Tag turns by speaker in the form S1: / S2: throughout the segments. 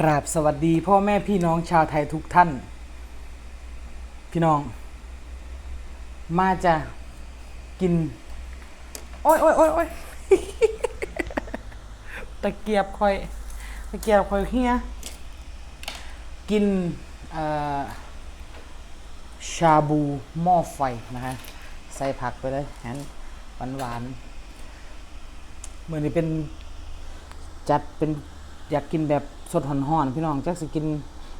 S1: กราบสวัสดีพ่อแม่พี่น้องชาวไทยทุกท่าน พี่น้อง มาจะกิน โอ้ยโอ้ยโอ้ยโอ้ยตะเกียบคอย ตะเกียบคอยเฮียกินชาบูหม้อไฟนะฮะใส่ผักไปเลยแฮนหวานหวานเหมือนนี้เป็นจัดเป็นอยากกินแบบ สดหอนๆพี่น้องจักสิกิน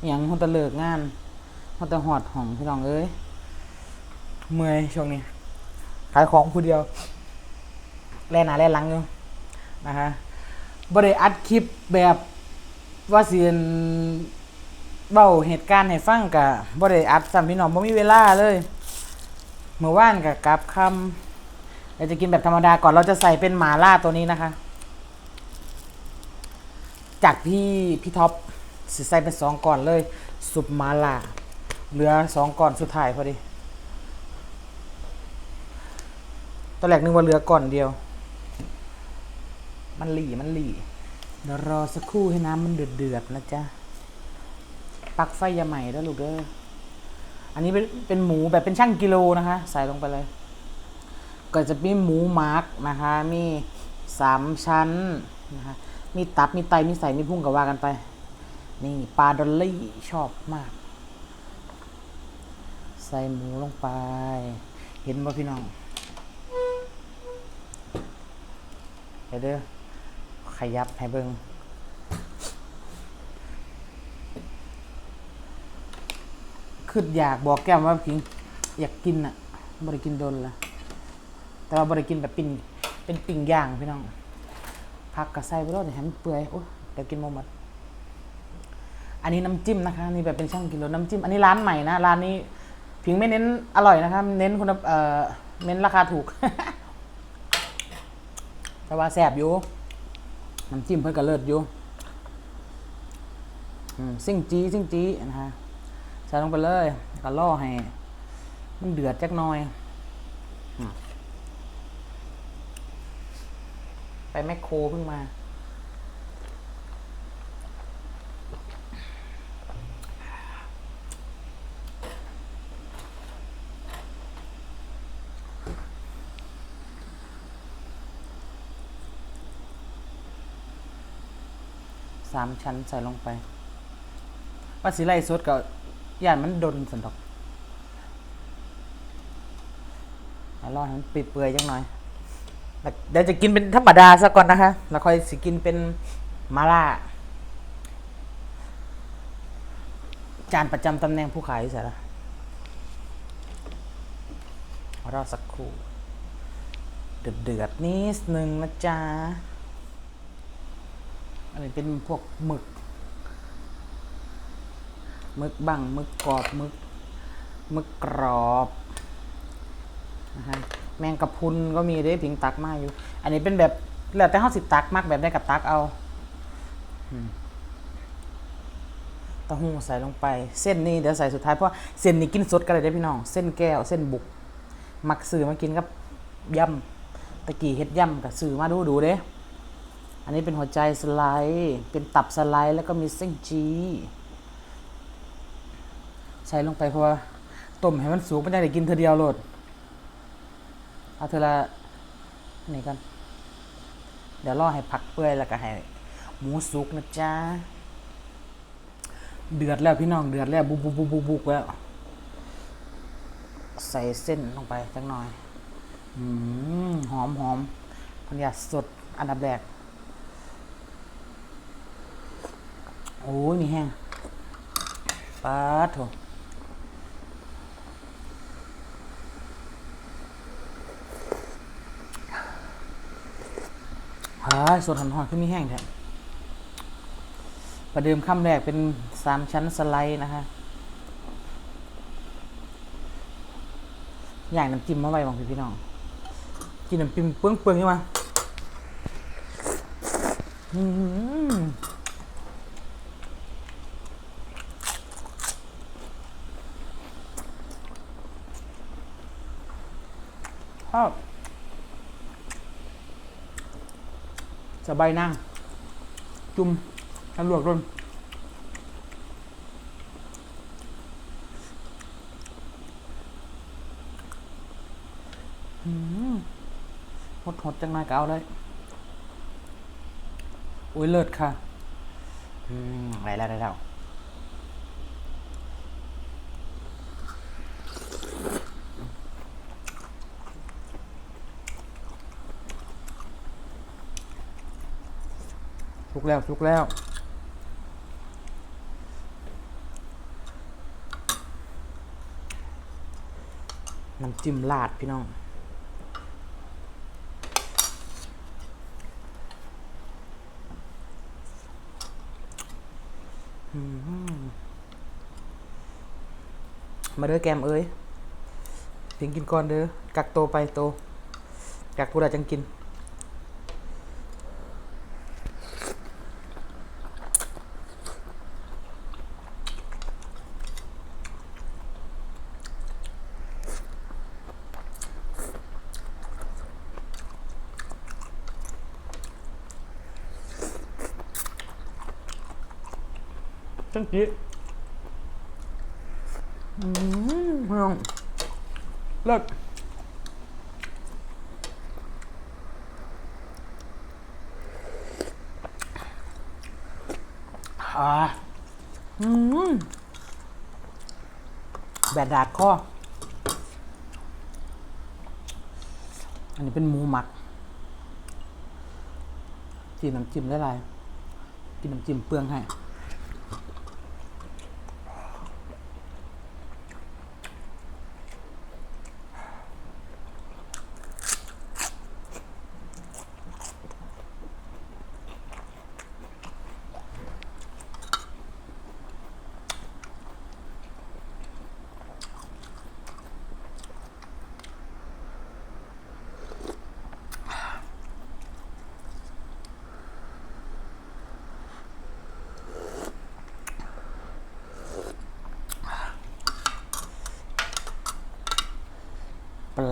S1: อย่างฮอนตะเลิกงานฮอนตะหอดห้องพี่น้องเอ้ยเมื่อยช่วงนี้ ขายของผู้เดียว แล่หนาแล่หลังอยู่นะคะบ่ได้อัดคลิปแบบว่าสิเนเบ้าเหตุการณ์ให้ฟังกะบ่ได้อัดซ้ำพี่น้องบ่มีเวลาเลยเมื่อวานกะกลับคำเราจะกินแบบธรรมดาก่อนเราจะใส่เป็นหมาล่าตัวนี้นะคะ จากพี่พี่ท็อปสิใส่ไปสองก่อนเลย สุปมาลาเหลือสองก่อนสุดท้ายพอดีตอนแรกนึกว่าเหลือก่อนเดียว มันหลีมันหลีเดี๋ยวรอสักครู่ให้น้ำมันเดือดเดือดนะจ๊ะปักไฟยาใหม่แล้วลูกเด้ออันนี้เป็นเป็นหมูแบบเป็นช่างกิโลนะคะ ใส่ลงไปเลย ก็จะมีหมูมาร์กนะคะ มีสามชั้นนะคะ มีตับมีไตมีใส่มีพุ่งกับว่ากันไป นี่ปลาดอลลี่ชอบมาก ใส่หมูลงไป เห็นบ่พี่น้องเดี๋ยวเด้อขยับให้เบิงคืออยากบอกแก้มว่าพิงอยากกินอะบริกินโดนละแต่ว่าบริกินแบบปิ้งเป็นปิ้งย่างพี่น้อง ผักกระใส่ไปแล้วเดี๋ยให้มันเปื่อยโอ้เดี๋ยวกินโมหมดอันนี้น้ำจิ้มนะคะนี่แบบเป็นช่างกิโลน้ำจิ้มอันนี้ร้านใหม่นะร้านนี้พิงไม่เน้นอร่อยนะคะเน้นคุณเอ่อเน้นราคาถูก แต่ว่าแซ่บอยู่น้ำจิ้มเพิ่นก็เลิศอยู่ซิ่งจีซิ่งจีนะคะใส่ลงไปเลยก็ล่อให้ มันเดือดจักหน่อยอืม ไปแมคโครเพิ่งมา สามชั้นใส่ลงไปว่าสีไล่สดกับย่านมันดนสันดอกเอารอให้มันปิดเปื่อยจังหน่อย เดี๋ยวจะกินเป็นธรรมดาซะก่อนนะคะ แล้วค่อยสิกินเป็นมาล่า จานประจำตำแหน่งผู้ขายเสร็จแล้วรอสักครู่ เดือดเดือดๆนิดนึงนะจ๊ะ อันนี้เป็นพวกหมึก หมึกบังหมึกกรอบหมึกหมึกกรอบ นะฮะ แมงกะพรุนก็มีเด้พิงตักมาอยู่ อันนี้เป็นแบบแล้วแต่ห้าสิตักมากแบบได้กับตักเอาอืมเต้าหู้ใส่ลงไป เส้นนี้เดี๋ยวใส่สุดท้ายเพราะว่าเส้นนี้กินสดกันเลยได้อพี่น้อง เส้นแก้วเส้นบุกมักซื้อมากินกับยำตะกี้เฮ็ดยำกับซื้อมาดูดูเด้อันนี้เป็นหัวใจสไลด์เป็นตับสไลด์แล้วก็มีเส้นจีใส่ลงไปเพราะว่าต้มให้มันสูงมันจะได้กินเธอเดียวโหลด เอาเธอละนี่กัน เดี๋ยวรอให้ผักเปื่อยแล้วก็ให้หมูสุกนะจ๊ะ เดือดแล้วพี่น้องเดือดแล้วบุกบุกบุกบุบุกแล้ว ใส่เส้นลงไปจังหน่อยอืมหอมหอมพันยาสดอันดับแรก โอ้ยมีแห้งปาดโถห สดหันหอนขึ้นมีแห้งแท้ประเดิมคำแรกเป็นสามชั้นสไลด์นะคะอย่างน้ำจิ้มมาไว้บางพี่พี่น้องกินน้ำจิ้มเปื้องเปื้องๆยังมาอืมชอบ สบายนั่ง จุ่มตำลวจรุ่นหดหดจังนายก็เอาเลยโอ้ยเลิศค่ะ อืมไรแล้วไหนแล้ว กแล้วสุกแล้ว น้ำจิ้มลาดพี่น้องมาเด้อแกมเอ้ยเพียงกินก่อนเด้อกักโตไปโตกักผู้ใดจังกิน จังจีอืมพี่น้องเลิศอ่าอืมแบดดาดข้อ อันนี้เป็นหมูหมักจิ้มน้ำจิ้มได้ไรกินน้ำจิ้มเปลืองให้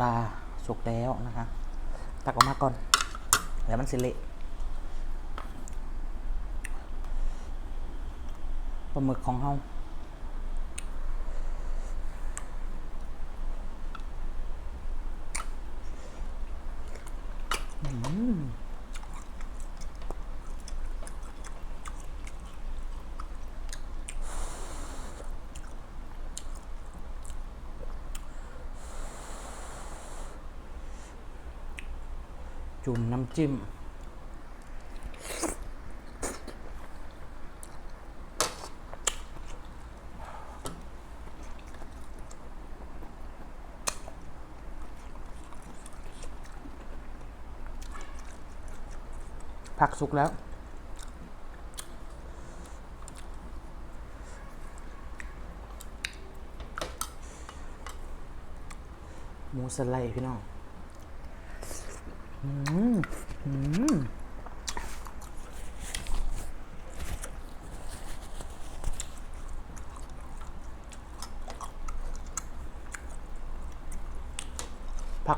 S1: ลาสุกแล้วนะคะ ตักออกมาก่อนแล้วมันสิเละปลาหมึกของเฮาอืม จุ่มน้ำจิ้ม ผักสุกแล้วหมูสไลด์พี่น้อง ผัก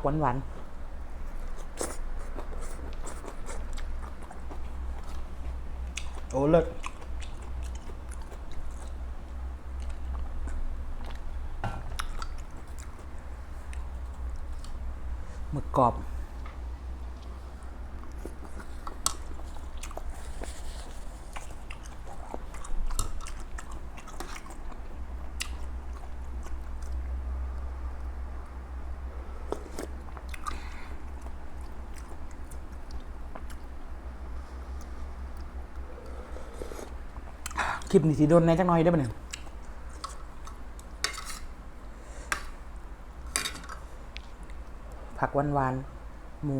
S1: หวานหวานโอ้เลิศ ลิปนี้สีโดนแหน่จักหน่อยได้ปะเนี่ยผักหวานๆหมู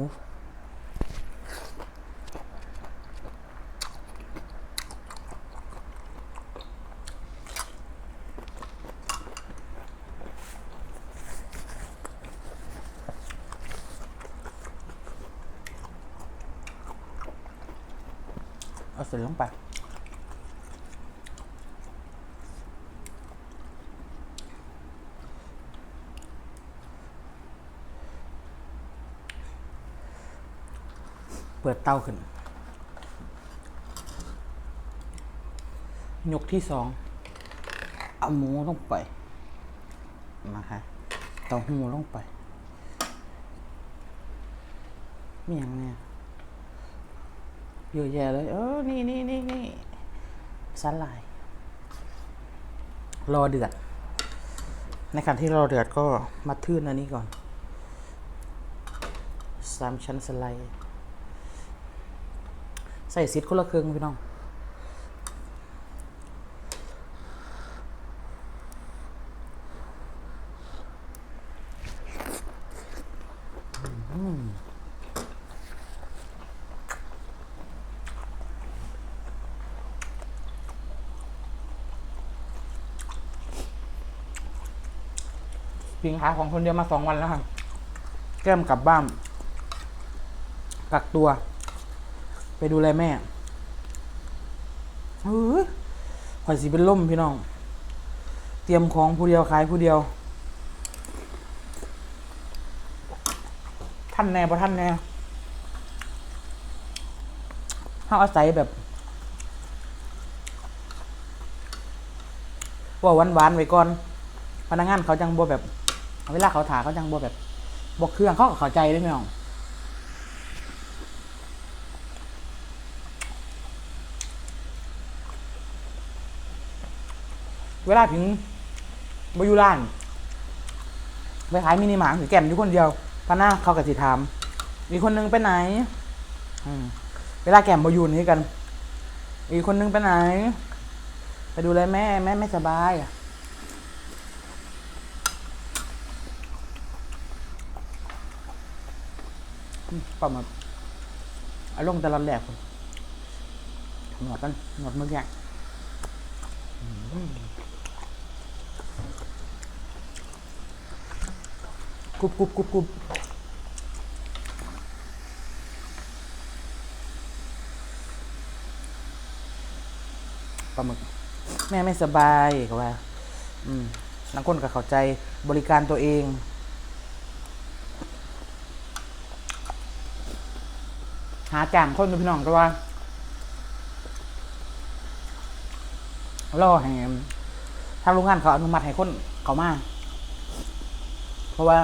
S1: เอาเสร็จลงไป เปิดเตาขึ้น ยกที่สอง เอาหมูลงไปนะคะเต้าหู้ลงไปมีอย่างเนี่ยเยอะแยะเลย เออ นี่นี่นี่นี่สลาย รอเดือด ในขณะที่รอเดือดก็มาทื่นอันนี้ก่อน สามชั้นสไลด์ ใส่ซิดคนละครึ่งพี่น้องพิงขาของคนเดียวมาสองวันแล้วค่ะแก้มกลับบ้านกักตัว ไปดูแลแม่เฮ้ยข่อยสิเป็นล่มพี่น้อง เตรียมของผู้เดียวขายผู้เดียว ท่านแน่พอท่านแน่เขาอาศัยแบบว่าหวานหวานไว้ก่อน พนักงานเขาจังบ่แบบ เวลาเขาถาเขาจังบ่แบบบอกเครื่องเขาก็เข้าใจได้ไหมน้อง เวลาถึงบอยู่ร้านไปขายมินิมาร์ทถือแก้มอยู่คนเดียวพนักเขากับสิถามอีกคนนึงไปไหนเวลาแก้มบอยู่นี่กัน อีกคนนึงไปไหน ไปดูแลแม่แม่ไม่สบายอะอืมประมาณอารมณ์ต่ละแหลกคนหนวดกันหนวดมือแก กรุบกรุบกรุบกรุบปลาหมึกแม่ไม่สบายก็ว่า อืมนักคนก็เข้าใจบริการตัวเองหาจางคนเป็นพี่น้องก็ว่ารอให้ทางโรงงานเขาอนุมัติให้คนเขามา เพราะว่า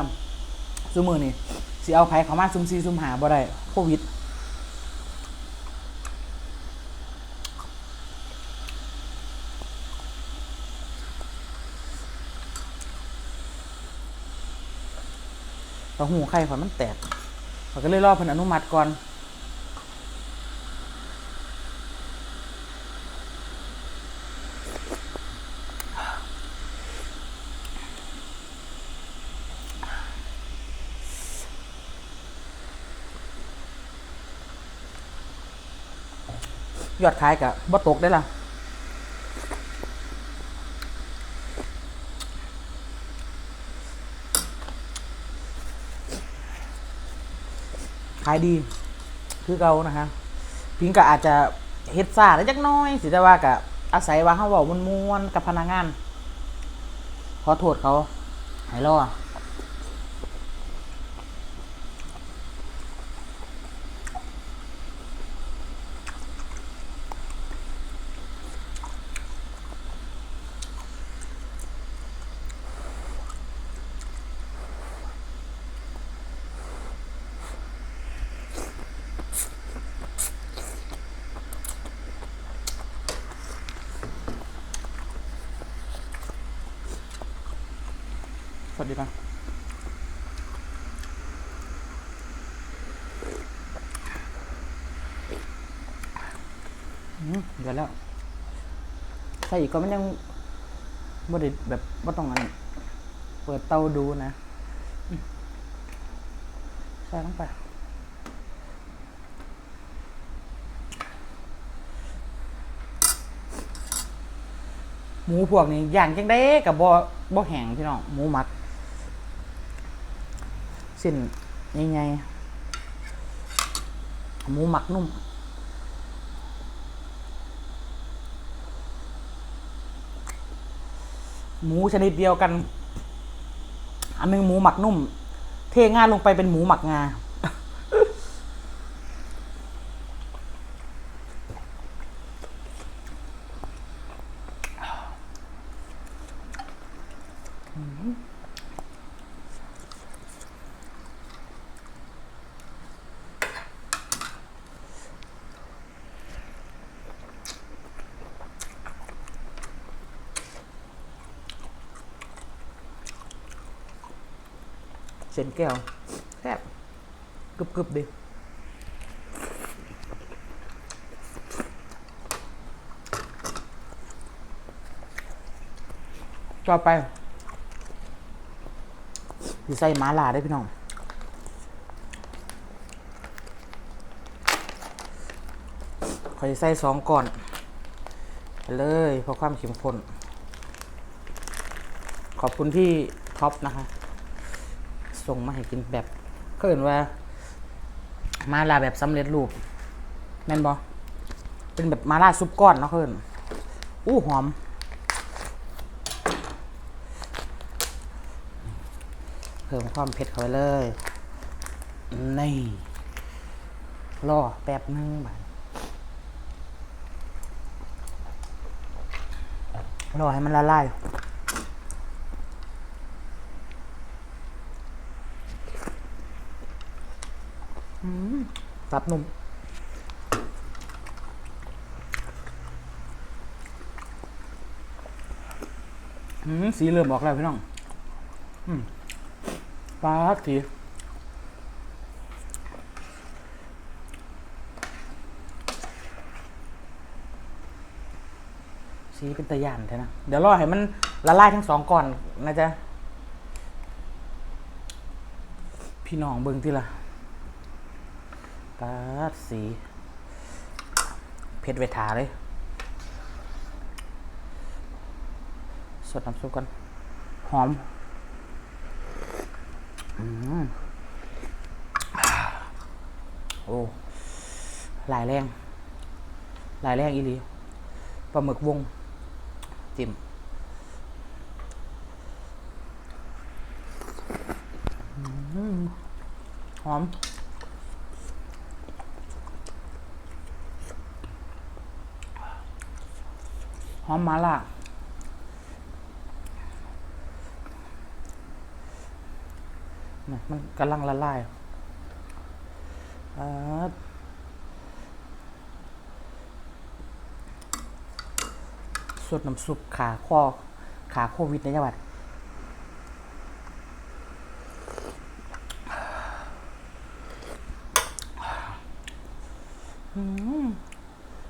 S1: ซุมือนี่สิเอาไผเขามาซุมซีซุมหาบ่ได้โควิดแต่หูไข่ข่อมันแตกข่อก็เลยรอเพิ่นอนุมัติก่อน ยอดขายกับบ่ตกได้ล่ะขายดีคือเก่านะฮะพิงก็อาจจะเฮ็ดซ่าได้จักน้อย สิแต่ว่าก็อาศัยว่าเฮาเว้ามวนๆกับพนักงาน ขอโทษเขาให้รอ สวัสดีครับเดี๋ยวแล้ว ใส่อีกก็มันยังบ่ได้แบบบ่ต้องอัน เปิดเตาดูนะใส่ลงไปหมูพวกนี้ย่างจังได้กับบ่บ่แห้งพี่น้องหมูหมัก เส้นใหญ่ๆหมูหมักนุ่มหมูชนิดเดียวกัน อันหนึงหมูหมักนุ่ม เทงาลงไปเป็นหมูหมักงา เส้น แก้วแซ่บกรึบกรึบดิต่อไปสิใส่มาลาได้พี่น้องขอจะใส่สองก่อนไปเลยเพราะความเข้มข้นขอบคุณที่ท็อปนะคะ ส่งมาให้กินแบบก็เห็นว่า มาลาแบบสำเร็จรูปแม่นบอเป็นแบบมาลาซุปก้อนเนาะเพื่อนอู้หอม เพิ่มความเผ็ดเข้าไปเลยนี่รอแป๊บนึงบาดรอให้มันละลาย อืม ตับนุ่ม สีเริ่มออกแล้วพี่น้องอปลาสีสีเป็นตะยานใช่นะ เดี๋ยวรอให้มันละลายทั้งสองก่อนนะจ๊ะ พี่น้องเบิ่งที่ละ ปาดสีเผ็ดเวทาเลย สดน้ำซุปกัน หอม อืมโอ้หลายแรงหลายแรงอีหลีปลาหมึกวง จิ้มหอม อมมาล่ะมันกำลังละลายครับสดน้ำซุปขาข้อขาโควิดในจังหวัด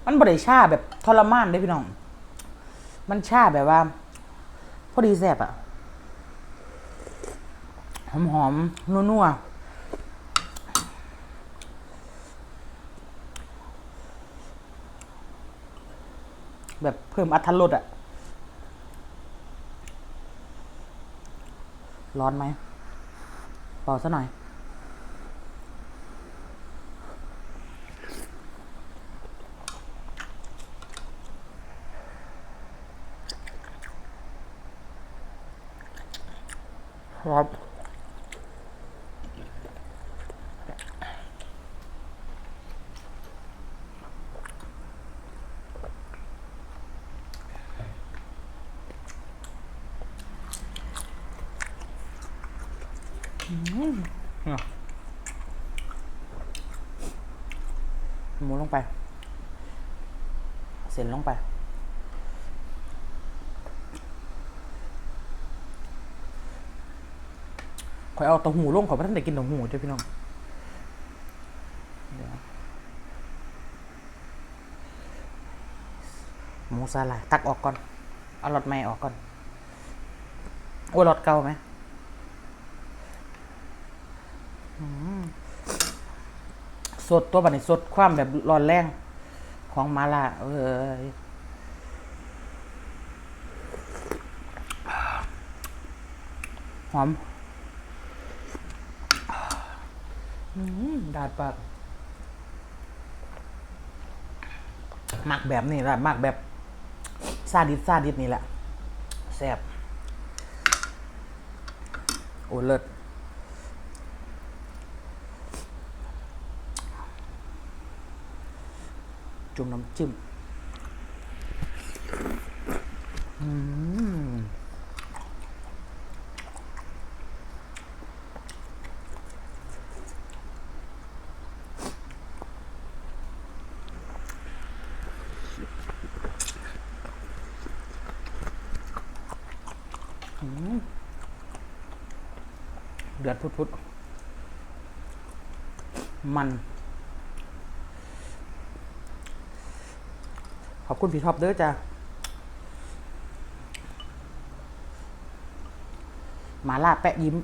S1: มันบริชาแบบทรมานเด้พี่น้อง มันชาแบบว่า พอดีแซ่บอะหอมหอมๆนัวๆแบบเพิ่มอัตรสอะร้อนไหมเป่าซะหน่อย ครับหมูลงไป เสร็จลงไป อยเอาเต้าหูลงขอยไม่ทันได้กินเต้าหูเจ้าพี่น้องหมูสาลายตักออกก่อน เอาหลอดใหม่ออกก่อน โอ้หลอดเก่าไหมสดตัวบัดนี้สดความแบบร้อนแรง ของมาลาเอ้ยหอม อื มาดปากมักแบบนี้ละมักแบบซาดิสซาดิสนี่แหละแซ่บโอ้เลิศจุ่มน้ำจิ้มอืม เดือด พุดๆมัน ขอบคุณพี่ท็อปเด้อจ้ะหมาล่าแปะยิ้ม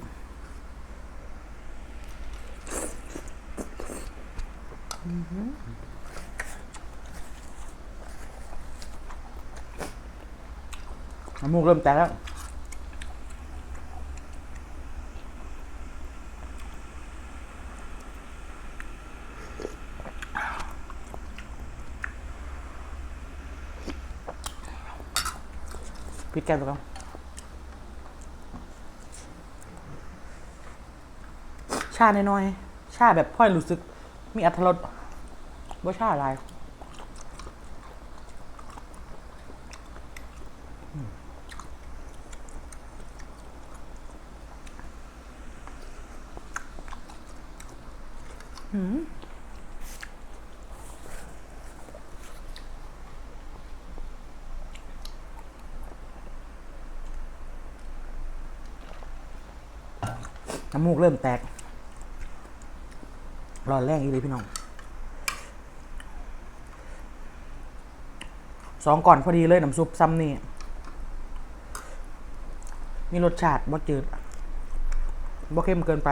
S1: น้ำมูกเริ่มแตกแล้ว แกงตัวกันชาน้อยๆชาแบบพ่อยรู้สึก มีอัตรสบ่ชาอะไร น้ำมูกเริ่มแตกร้อนแรงอีเลยพี่น้องสองก่อนพอดีเลยน้ำซุปซ้ำนี่ มีรสชาติบ่จืดบ่เข้มเกินไป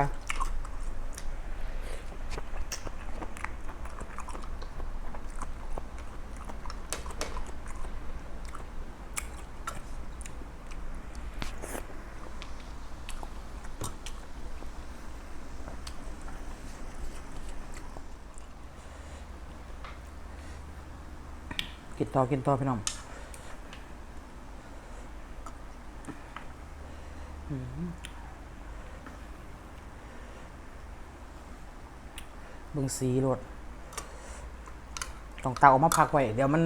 S1: กินต่อกินต่อพี่น้องบึงสีรดต้องเตาออกมาพักไว้ เดี๋ยวมัน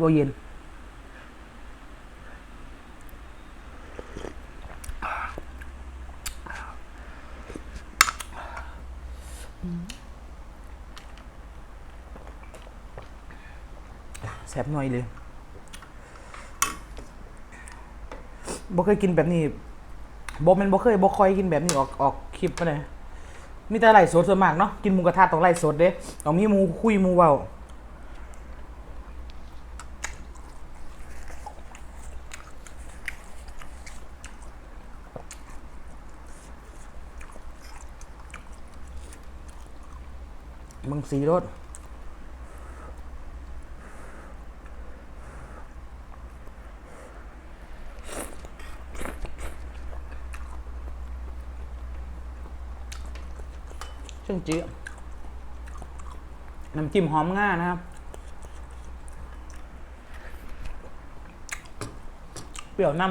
S1: บ่เย็น แสบหน่อยเลยบ่เคยกินแบบนี้บ่แม่นบ่เคยบ่ค่อยกินแบบนี้ออกออกคลิปปะเนี่ยมีแต่ไลฟ์สดส่วนมากเนาะกินหมูกระทะต้องไลฟ์สดเด้ต้องมีหมูคุยหมูเว้ามึงสีรถ เชื่องจี้น้ำจิ้มหอมง่านะครับ เปรี้ยวน้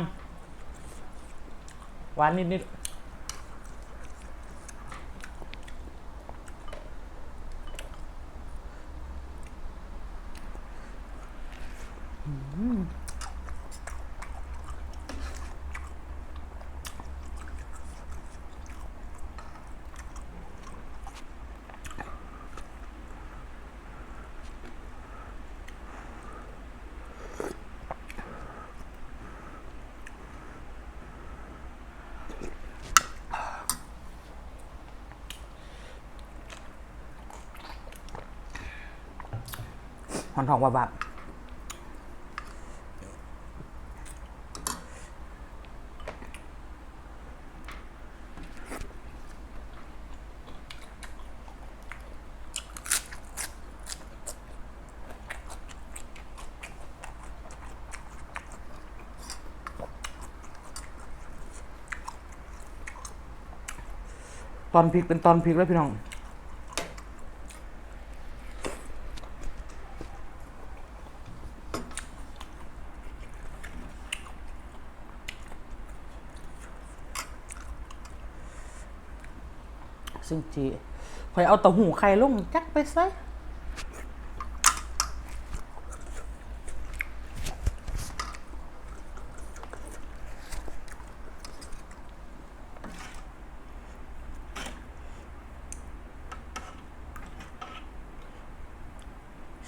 S1: ำหวานนิดๆ หอนทองบาบับตอนพริกเป็นตอนพริกแล้วพี่น้อง ซึ่งจีคอยเอาเต้าหู้ไข่ลงจักไปซะ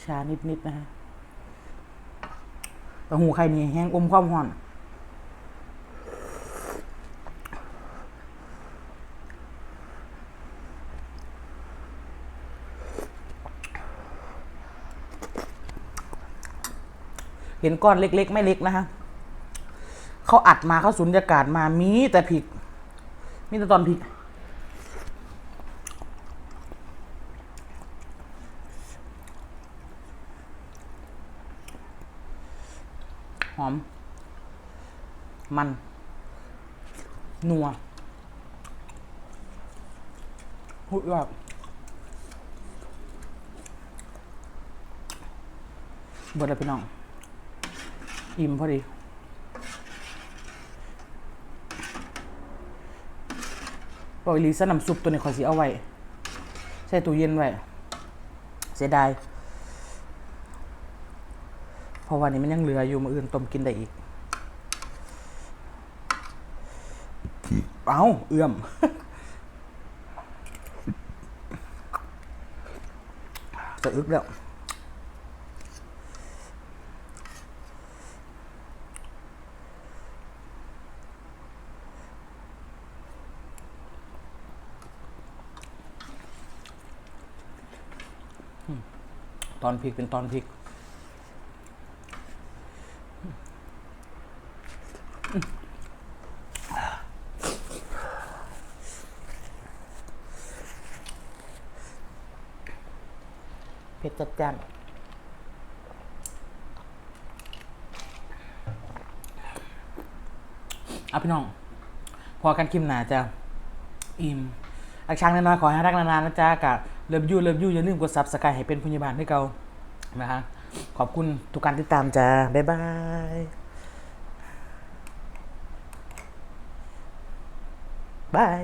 S1: ชานิดๆนะฮะเต้าหู้ไข่นี่แห้งอมความร้อน เห็นก้อนเล็ก ๆ ไม่เล็กนะฮะเขาอัดมาเขาสุญญากาศมามีแต่พริกมีแต่ตอนพริกหอม มัน นัวหุยแบบเบิดแล้วพี่น้อง อิ่มพอดีบอกอีหลีซะน้ำซุปตัวนี้ขอสิเอาไว้ ใส่ตู้เย็นไว้ เสียดายเพราะวันนี้มันยังเหลืออยู่มาอื่นต้มกินได้อีก เอาเอื้อม จะอึกแล้ว ตอนพริกเป็นตอนพริกเผ็ดจัดจ้านเอาพี่น้อง พอกันคิมหนาจ้ะอิ่มอักช้างน้อยๆขอให้รักนานๆนะจ๊ะกับ เลิฟยูเลิฟยูอย่าลืมกดซับสไครต์ให้เป็นพยาบาลให้เกานะฮะขอบคุณทุกการติดตามจ้า บ๊ายบายบาย